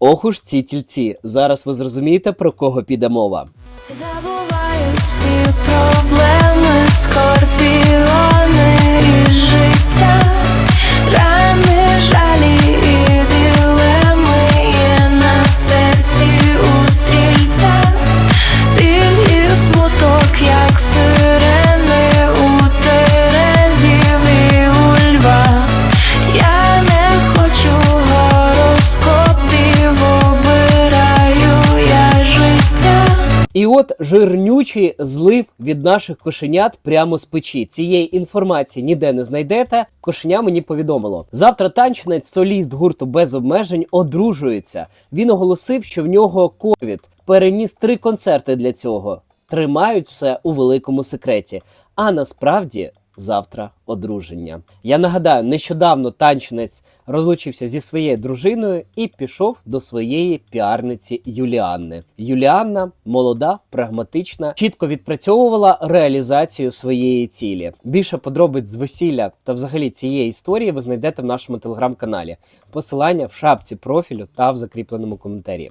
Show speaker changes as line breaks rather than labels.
Ох уж ці тільці. Зараз ви зрозумієте про кого піде мова.
Забуваю всі
І от жирнючий злив від наших кошенят прямо з печі. Цієї інформації ніде не знайдете. Кошеня мені повідомило. Завтра танчинець, соліст гурту без обмежень, одружується. Він оголосив, що в нього ковід. Переніс три концерти для цього. Тримають все у великому секреті. А насправді завтра одруження. Я нагадаю, нещодавно танчинець розлучився зі своєю дружиною і пішов до своєї піарниці Юліанни. Юліанна молода, прагматична, чітко відпрацьовувала реалізацію своєї цілі. Більше подробиць з весілля та взагалі цієї історії ви знайдете в нашому телеграм-каналі. Посилання в шапці профілю та в закріпленому коментарі.